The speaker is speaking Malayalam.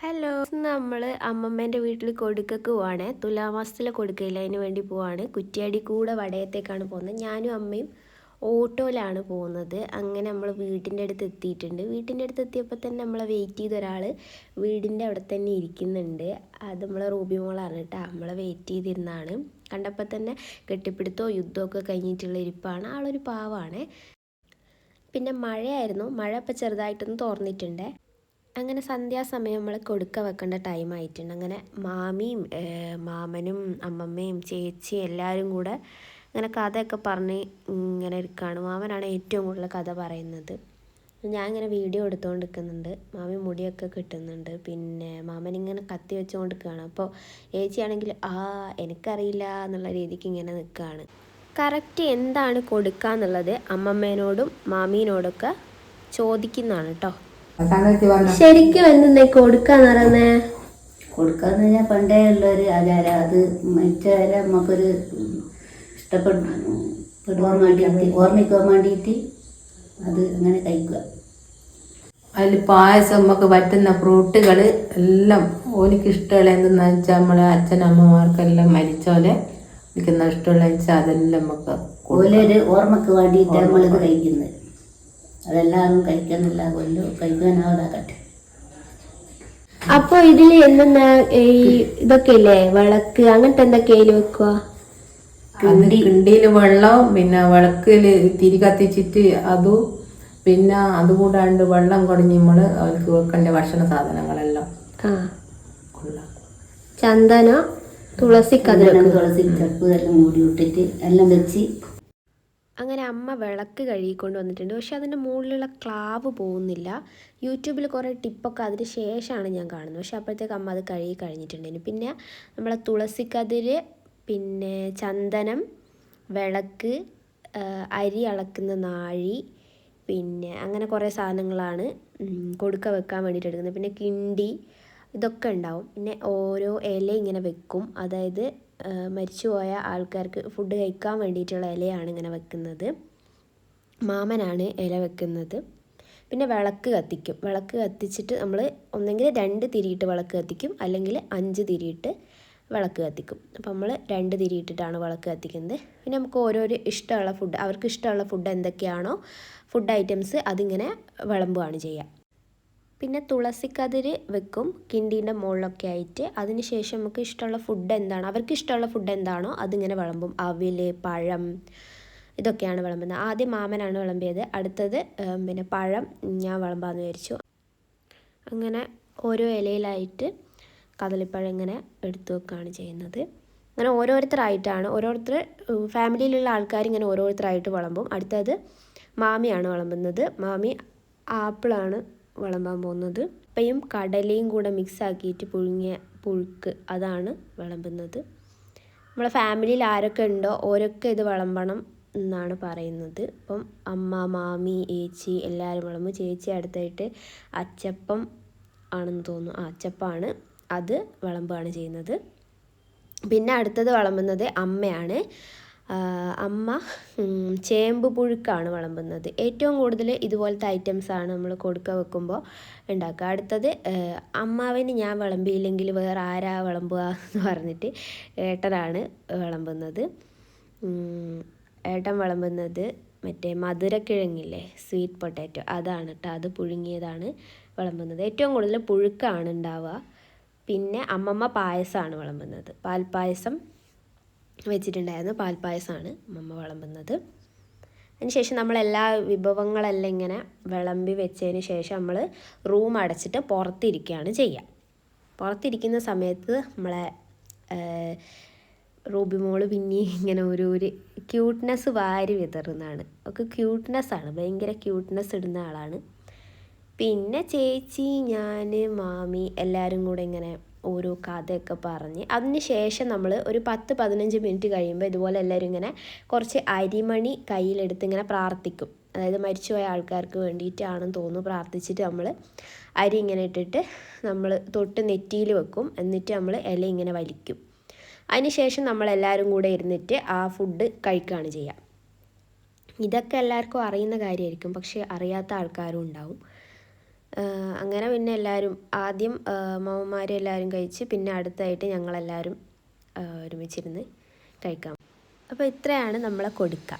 ഹലോ. നമ്മൾ അമ്മമ്മേന്റെ വീട്ടിൽ കൊടുക്കക്ക് പോവാണ്. തുലാമാസത്തിലെ കൊടുക്കയില്ല. അതിന് വേണ്ടി പോവാണ്. കുറ്റിയാടി കൂടെ വടയത്തേക്കാണ് പോകുന്നത്. ഞാനും അമ്മയും ഓട്ടോയിലാണ് പോകുന്നത്. അങ്ങനെ നമ്മൾ വീട്ടിന്റെ അടുത്ത് എത്തിയിട്ടുണ്ട്. വീട്ടിന്റെ അടുത്ത് എത്തിയപ്പോൾ തന്നെ നമ്മളെ വെയിറ്റ് ചെയ്ത ഒരാൾ വീടിന്റെ അവിടെ തന്നെ ഇരിക്കുന്നുണ്ട്. അത് നമ്മളെ റൂബി മോളാണ് കേട്ടോ. നമ്മളെ വെയിറ്റ് ചെയ്തിരുന്നാണ് കണ്ടപ്പോൾ തന്നെ കെട്ടിപ്പിടുത്തോ യുദ്ധമൊക്കെ കഴിഞ്ഞിട്ടുള്ള ഇരിപ്പാണ്. ആളൊരു പാവാണ്. പിന്നെ മഴയായിരുന്നു. മഴ ഇപ്പം ചെറുതായിട്ടൊന്ന് തോർന്നിട്ടുണ്ട്. അങ്ങനെ സന്ധ്യാസമയം നമ്മൾ കൊടുക്ക വെക്കേണ്ട ടൈം ആയിട്ടുണ്ട്. അങ്ങനെ മാമിയും മാമനും അമ്മമ്മയും ചേച്ചിയും എല്ലാവരും കൂടെ അങ്ങനെ കഥയൊക്കെ പറഞ്ഞ് ഇങ്ങനെ ഇരിക്കുകയാണ് മാമനാണ് ഏറ്റവും കൂടുതൽ കഥ പറയുന്നത്. ഞാൻ ഇങ്ങനെ വീഡിയോ എടുത്തുകൊണ്ട് നിൽക്കുന്നുണ്ട് മാമി മുടിയൊക്കെ കിട്ടുന്നുണ്ട്. പിന്നെ മാമൻ ഇങ്ങനെ കത്തി വെച്ചുകൊണ്ട് നിൽക്കുകയാണ് അപ്പോൾ ചേച്ചിയാണെങ്കിൽ ആ എനിക്കറിയില്ല എന്നുള്ള രീതിക്ക് ഇങ്ങനെ നിൽക്കുകയാണ്. കറക്റ്റ് എന്താണ് കൊടുക്കുക എന്നുള്ളത് അമ്മമ്മേനോടും മാമീനോടൊക്കെ ചോദിക്കുന്നതാണ് കേട്ടോ ശരിക്കും എന്തെന്നാ കൊടുക്കാന്ന് പറയുന്നേ? കൊടുക്കാന്ന് പറഞ്ഞാൽ പണ്ടേ ഉള്ളൊരു ആചാരം. അത് മരിച്ചവരെ നമുക്കൊരു ഇഷ്ടപ്പെടുവാൻ പെടുവാൻ വേണ്ടിയിട്ട് ഓർമ്മിക്കാൻ വേണ്ടിയിട്ട് അത് അങ്ങനെ കഴിക്കുക. അതിൽ പായസം നമുക്ക് പറ്റുന്ന ഫ്രൂട്ടുകൾ എല്ലാം ഓലിക്ക് ഇഷ്ടമുള്ള എന്തെന്ന് വെച്ചാൽ നമ്മളെ അച്ഛനമ്മമാർക്കെല്ലാം മരിച്ചോലെ നിൽക്കുന്ന ഇഷ്ടമുള്ള വെച്ചാൽ അതെല്ലാം നമുക്ക് ഓലൊരു ഓർമ്മക്ക് വേണ്ടിയിട്ട് നമ്മളിത് കഴിക്കുന്നത്. അതെല്ലാവരും കഴിക്കുന്നില്ല കൊല്ലു കഴിക്കാനാവതാക്കട്ടെ അപ്പൊ ഇതിൽ എന്തെന്നാ ഈ ഇതൊക്കെ ഇല്ലേ വിളക്ക് അങ്ങനത്തെ എന്തൊക്കെയായാലും വെക്കുക കിണ്ടിയിൽ കിണ്ടിയിൽ വെള്ളം പിന്നെ വിളക്കിൽ തിരി കത്തിച്ചിട്ട് അതും പിന്നെ അതുകൂടാണ്ട് വെള്ളം കുടഞ്ഞ് നമ്മൾ അവർക്ക് വെക്കേണ്ട ഭക്ഷണ സാധനങ്ങളെല്ലാം ചന്ദന തുളസി അതിലും തുളസി ചപ്പ് എല്ലാം മൂടി വിട്ടിട്ട് എല്ലാം വെച്ച് അങ്ങനെ അമ്മ വിളക്ക് കഴുകിക്കൊണ്ട് വന്നിട്ടുണ്ട്. പക്ഷെ അതിന്റെ മുകളിലുള്ള ക്ലാവ് പോകുന്നില്ല. യൂട്യൂബിൽ കുറേ ടിപ്പൊക്കെ അതിന് ശേഷമാണ് ഞാൻ കാണുന്നത്. പക്ഷെ അപ്പോഴത്തേക്ക് അമ്മ അത് കഴുകി കഴിഞ്ഞിട്ടുണ്ടായിരുന്നു. പിന്നെ നമ്മളെ തുളസിക്കതിര് പിന്നെ ചന്ദനം വിളക്ക് അരി അളക്കുന്ന നാഴി പിന്നെ അങ്ങനെ കുറേ സാധനങ്ങളാണ് കൊടുക്ക വെക്കാൻ വേണ്ടിയിട്ട് എടുക്കുന്നത്. പിന്നെ കിണ്ടി ഇതൊക്കെ ഉണ്ടാവും. പിന്നെ ഓരോ ഇല ഇങ്ങനെ വെക്കും. അതായത് മരിച്ചുപോയ ആൾക്കാർക്ക് ഫുഡ് കഴിക്കാൻ വേണ്ടിയിട്ടുള്ള ഇലയാണ് ഇങ്ങനെ വെക്കുന്നത്. മാമനാണ് ഇല വെക്കുന്നത്. പിന്നെ വിളക്ക് കത്തിക്കും. വിളക്ക് കത്തിച്ചിട്ട് നമ്മൾ ഒന്നെങ്കിൽ രണ്ട് തിരിയിട്ട് വിളക്ക് കത്തിക്കും. അല്ലെങ്കിൽ അഞ്ച് തിരിയിട്ട് വിളക്ക് കത്തിക്കും. അപ്പോൾ നമ്മൾ രണ്ട് തിരിയിട്ടിട്ടാണ് വിളക്ക് കത്തിക്കുന്നത്. പിന്നെ നമുക്ക് ഓരോരോ ഇഷ്ടമുള്ള ഫുഡ് അവർക്ക് ഇഷ്ടമുള്ള ഫുഡ് എന്തൊക്കെയാണോ ഫുഡ് ഐറ്റംസ് അതിങ്ങനെ വിളമ്പുകയാണ് ചെയ്യുക. പിന്നെ തുളസിക്കതിര് വെക്കും കിണ്ടീന്റെ മുകളിലൊക്കെ ആയിട്ട്. അതിനുശേഷം നമുക്ക് ഇഷ്ടമുള്ള ഫുഡ് എന്താണ്? അവർക്ക് ഇഷ്ടമുള്ള ഫുഡ് എന്താണോ അതിങ്ങനെ വിളമ്പും. അവിൽ പഴം ഇതൊക്കെയാണ് വിളമ്പുന്നത്. ആദ്യം മാമനാണ് വിളമ്പിയത്. അടുത്തത് പിന്നെ പഴം ഞാൻ വിളമ്പാന്ന് വിചാരിച്ചു. അങ്ങനെ ഓരോ ഇലയിലായിട്ട് കദളിപ്പഴം ഇങ്ങനെ എടുത്തു വെക്കുകയാണ് ചെയ്യുന്നത്. അങ്ങനെ ഓരോരുത്തരായിട്ടാണ് ഓരോരുത്തർ ഫാമിലിയിലുള്ള ആൾക്കാർ ഇങ്ങനെ ഓരോരുത്തരായിട്ട് വിളമ്പും. അടുത്തത് മാമിയാണ് വിളമ്പുന്നത്. മാമി ആപ്പിളാണ് വിളമ്പാൻ പോകുന്നത്. ഇപ്പയും കടലയും കൂടെ മിക്സ് ആക്കിയിട്ട് പുഴുങ്ങിയ പുഴുക്ക് അതാണ് വിളമ്പുന്നത്. നമ്മളെ ഫാമിലിയിൽ ആരൊക്കെ ഉണ്ടോ ഓരൊക്കെ ഇത് വിളമ്പണം എന്നാണ് പറയുന്നത്. അപ്പം അമ്മ മാമി ഏച്ചി എല്ലാവരും വിളമ്പും. ചേച്ചി അടുത്തായിട്ട് അച്ചപ്പം ആണെന്ന് തോന്നുന്നു. ആ അച്ചപ്പാണ് അത് വിളമ്പുകയാണ് ചെയ്യുന്നത്. പിന്നെ അടുത്തത് വിളമ്പുന്നത് അമ്മയാണ്. അമ്മ ചേമ്പ് പുഴുക്കാണ് വിളമ്പുന്നത്. ഏറ്റവും കൂടുതൽ ഇതുപോലത്തെ ഐറ്റംസാണ് നമ്മൾ കൊടുക്ക വെക്കുമ്പോൾ ഉണ്ടാക്കുക. അടുത്തത് അമ്മാവിന് ഞാൻ വിളമ്പിയില്ലെങ്കിൽ വേറെ ആരാ വിളമ്പുക എന്ന് പറഞ്ഞിട്ട് ഏട്ടനാണ് വിളമ്പുന്നത്. ഏട്ടൻ വിളമ്പുന്നത് മറ്റേ മധുരക്കിഴങ്ങില്ലേ സ്വീറ്റ് പൊട്ടാറ്റോ അതാണ് കേട്ടോ അത് പുഴുങ്ങിയതാണ് വിളമ്പുന്നത്. ഏറ്റവും കൂടുതൽ പുഴുക്കാണ് ഉണ്ടാവുക. പിന്നെ അമ്മമ്മ പായസമാണ് വിളമ്പുന്നത്. പാൽപ്പായസം വെച്ചിട്ടുണ്ടായിരുന്നു. പാൽപ്പായസമാണ് അമ്മ വിളമ്പുന്നത്. അതിനുശേഷം നമ്മളെല്ലാ വിഭവങ്ങളെല്ലാം ഇങ്ങനെ വിളമ്പി വെച്ചതിന് ശേഷം നമ്മൾ റൂം അടച്ചിട്ട് പുറത്തിരിക്കുകയാണ് ചെയ്യുക. പുറത്തിരിക്കുന്ന സമയത്ത് നമ്മളെ റൂബി മോൾ പിന്നെ ഇങ്ങനെ ഒരു ഒരു ക്യൂട്ട്നെസ് വാരി വിതറുന്നതാണ്. ഒക്കെ ക്യൂട്ട്നെസ് ആണ് ഭയങ്കര ക്യൂട്ട്നെസ് ഇടുന്ന ആളാണ്. പിന്നെ ചേച്ചി ഞാൻ മാമി എല്ലാവരും കൂടെ ഇങ്ങനെ ഓരോ കഥയൊക്കെ പറഞ്ഞ്. അതിന് ശേഷം നമ്മൾ ഒരു പത്ത് പതിനഞ്ച് മിനിറ്റ് കഴിയുമ്പോൾ ഇതുപോലെ എല്ലാവരും ഇങ്ങനെ കുറച്ച് അരിമണി കയ്യിലെടുത്ത് ഇങ്ങനെ പ്രാർത്ഥിക്കും. അതായത് മരിച്ചുപോയ ആൾക്കാർക്ക് വേണ്ടിയിട്ടാണെന്ന് തോന്നുന്നു പ്രാർത്ഥിച്ചിട്ട് നമ്മൾ അരി ഇങ്ങനെ ഇട്ടിട്ട് നമ്മൾ തൊട്ട് നെറ്റിയിൽ വെക്കും. എന്നിട്ട് നമ്മൾ ഇല ഇങ്ങനെ വലിക്കും. അതിന് ശേഷം നമ്മളെല്ലാവരും കൂടെ ഇരുന്നിട്ട് ആ ഫുഡ് കഴിക്കുകയാണ് ചെയ്യുക ഇതൊക്കെ എല്ലാവർക്കും അറിയുന്ന കാര്യമായിരിക്കും പക്ഷേ അറിയാത്ത ആൾക്കാരും ഉണ്ടാവും. അങ്ങനെ പിന്നെ എല്ലാവരും ആദ്യം എല്ലാവരും കഴിച്ച് പിന്നെ അടുത്തായിട്ട് ഞങ്ങളെല്ലാവരും ഒരുമിച്ചിരുന്ന് കഴിക്കാം. അപ്പോൾ ഇത്രയാണ് നമ്മളെ കൊടുക്ക.